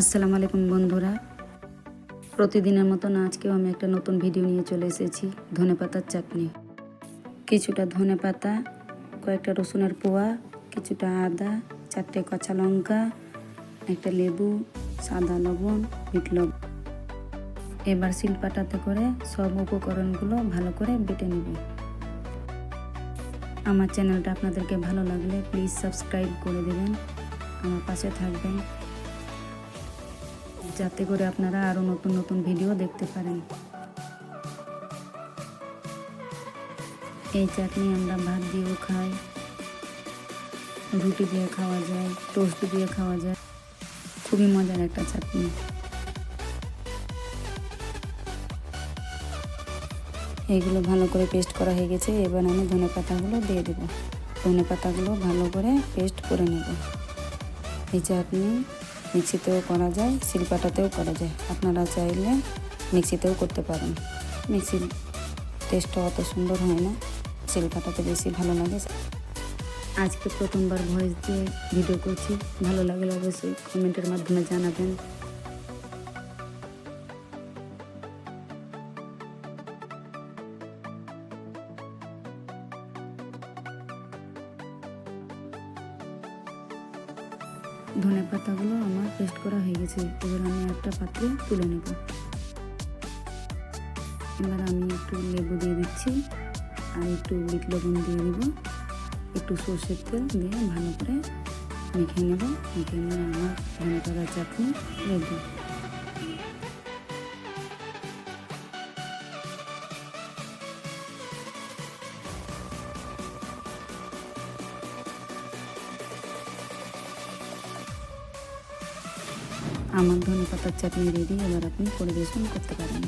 আসসালামু আলাইকুম বন্ধুরা। প্রতিদিনের মতন আজকেও আমি একটা নতুন ভিডিও নিয়ে চলে এসেছি, ধনে পাতার চাটনি। কিছুটা ধনে পাতা, কয়েকটা রসুনের পোয়া, কিছুটা আদা, চারটে কাঁচা লঙ্কা, একটা লেবু, সাদা লবণ, বিট লবণ। এবার শিলপাটাতে করে সব উপকরণগুলো ভালো করে বেটে নেব। আমার চ্যানেলটা আপনাদেরকে ভালো লাগলে প্লিজ সাবস্ক্রাইব করে দেবেন। আমার পাশে থাকবেন। যাতে করে আপনারা আরও নতুন নতুন ভিডিও দেখতে পারেন। এই চাটনি আমরা ভাত দিয়েও খাই, রুটি দিয়ে খাওয়া যায়, টোস্ট দিয়ে খাওয়া যায়। খুবই মজার একটা চাটনি। এইগুলো ভালো করে পেস্ট করা হয়ে গেছে, এবার আমি ধনে পাতাগুলো দিয়ে দেবো। ধনে পাতাগুলো ভালো করে পেস্ট করে নেব। এই চাটনি মিক্সিতেও করা যায়, শিলপাটাতেও করা যায়। আপনারা চাইলে মিক্সিতেও করতে পারেন। মিক্সির টেস্টটা অত সুন্দর হয় না, শিলপাটাতে বেশি ভালো লাগে। আজকে প্রথমবার ভয়েস দিয়ে ভিডিও করছি। ভালো লাগলে অবশ্যই কমেন্টের মাধ্যমে জানাবেন। ধনে পাতাগুলো আমার পেস্ট করা হয়ে গেছে। এবার আমি একটা পাত্রে তুলে নেব। এবার আমি একটু লেবু দিয়ে দিচ্ছি। আর একটু বিট লবণ দিয়ে দিব। একটু সর্ষের তেল দিয়ে ভালো করে মেখে নেব। মেখে নিয়ে আমার ধনে পাতা চাটনি রেডি। আমার ধনে পাতার চাটনি রেডি এবার আপনি পরিবেশন করতে পারেন।